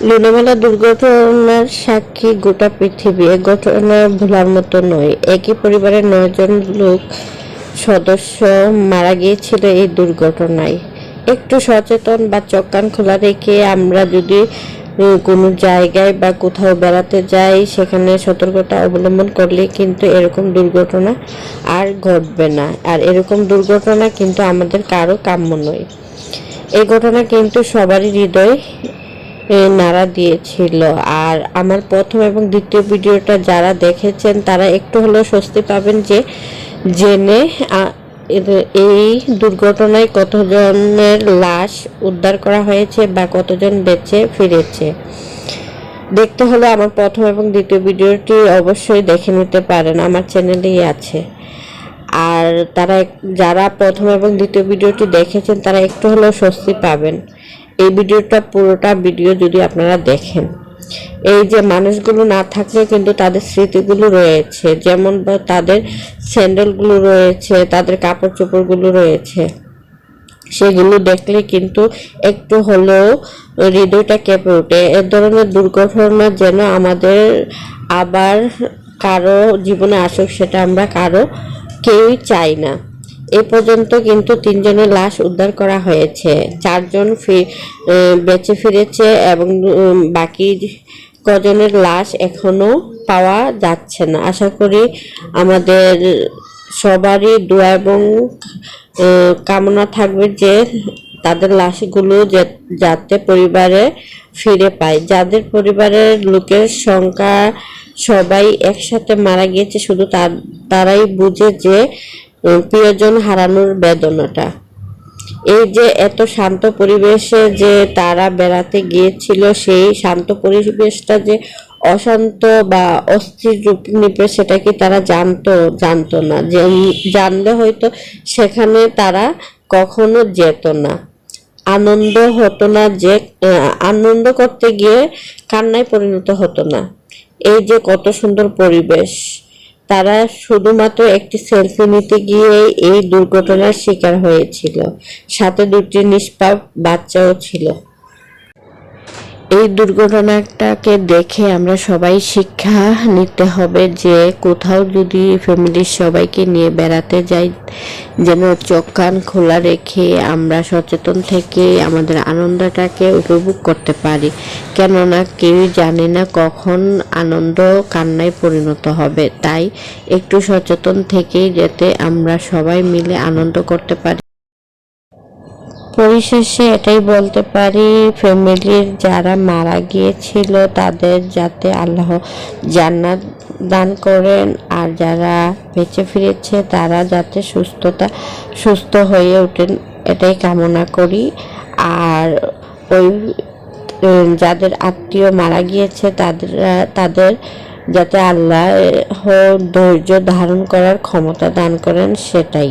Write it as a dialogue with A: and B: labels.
A: লুনামেলা দুর্ঘটনার সাক্ষী গোটা পৃথিবী এ ঘটনা ভোলার মতো নয়। একই পরিবারের নয়জন লোক সদস্য মারা গিয়েছিল এই দুর্ঘটনায়। একটু সচেতন বা চোখ কান খোলা রেখে আমরা যদি কোনো জায়গায় বা কোথাও বেড়াতে যাই, সেখানে সতর্কতা অবলম্বন করলে কিন্তু এরকম দুর্ঘটনা আর ঘটবে না। আর এরকম দুর্ঘটনা কিন্তু আমাদের কারও কাম্য নয়। এই ঘটনা কিন্তু সবারই হৃদয় নাড়া দিয়েছিল। আর আমার প্রথম এবং দ্বিতীয় ভিডিওটা যারা দেখেছেন, তারা একটু হলেও স্বস্তি পাবেন যে, জেনে এই দুর্ঘটনায় কতজনের লাশ উদ্ধার করা হয়েছে বা কতজন বেঁচে ফিরেছে। দেখতে হলে আমার প্রথম এবং দ্বিতীয় ভিডিওটি অবশ্যই দেখে নিতে পারেন, আমার চ্যানেলেই আছে। আর তারা যারা প্রথম এবং দ্বিতীয় ভিডিওটি দেখেছেন, তারা একটু হলেও স্বস্তি পাবেন। এই ভিডিওটা, পুরোটা ভিডিও যদি আপনারা দেখেন, এই যে মানুষগুলো না থাকলেও কিন্তু তাদের স্মৃতিগুলো রয়েছে, যেমন তাদের স্যান্ডেলগুলো রয়েছে, তাদের কাপড় চোপড়গুলো রয়েছে, সেগুলো দেখলে কিন্তু একটু হলেও হৃদয়টা কেঁপে ওঠে। এ ধরনের দুর্ঘটনা যেন আমাদের আবার কারও জীবনে আসুক, সেটা আমরা কারও কেউই চাই না। এ পর্যন্ত কিন্তু তিনজনের লাশ উদ্ধার করা হয়েছে। চারজন বেঁচে ফিরেছে এবং বাকি কজনের লাশ এখনও পাওয়া যাচ্ছে না। আশা করি আমাদের সবারই দোয়া এবং কামনা থাকবে যে তাদের লাশগুলো যাতে পরিবারে ফিরে পায়। যাদের পরিবারের লোকের সংখ্যা সবাই একসাথে মারা গিয়েছে, শুধু তার, তারাই বুঝে যে প্রিয়জন হারানোর বেদনাটা। এই যে এত শান্ত পরিবেশে যে তারা বেড়াতে গিয়েছিল, সেই শান্ত পরিবেশটা যে অশান্ত বা অস্থির রূপ নিবে, সেটা কি তারা জানতো? জানতো না। যে জানলে হয়তো সেখানে তারা কখনো যেত না। আনন্দ হতো না যে আনন্দ করতে গিয়ে কান্নায় পরিণত হতো না। এই যে কত সুন্দর পরিবেশ। তারা শুধুমাত্র একটি সেলফি নিতে গিয়ে এই দুর্ঘটনার শিকার হয়েছিল। সাথে দুটি নিষ্পাপ বাচ্চাও ছিল। এই দুর্ঘটনাটাকে দেখে আমরা সবাই শিক্ষা নিতে হবে যে কোথাও যদি ফ্যামিলির সবাইকে নিয়ে বেড়াতে যাই, যেন চোখ কান খোলা রেখে আমরা সচেতন থেকে আমাদের আনন্দটাকে উপভোগ করতে পারি। কেননা কেউই জানে না কখন আনন্দ কান্নায় পরিণত হবে। তাই একটু সচেতন থেকেই যাতে আমরা সবাই মিলে আনন্দ করতে পারি। পরিশেষে এটাই বলতে পারি, ফ্যামিলির যারা মারা গিয়েছিল তাদের যাতে আল্লাহ জান্নাত দান করেন, আর যারা বেঁচে ফিরেছে তারা যাতে সুস্থতা, সুস্থ হয়ে ওঠেন, এটাই কামনা করি। আর ওই যাদের আত্মীয় মারা গিয়েছে তাদের তাদের যাতে আল্লাহ ধৈর্য ধারণ করার ক্ষমতা দান করেন, সেটাই।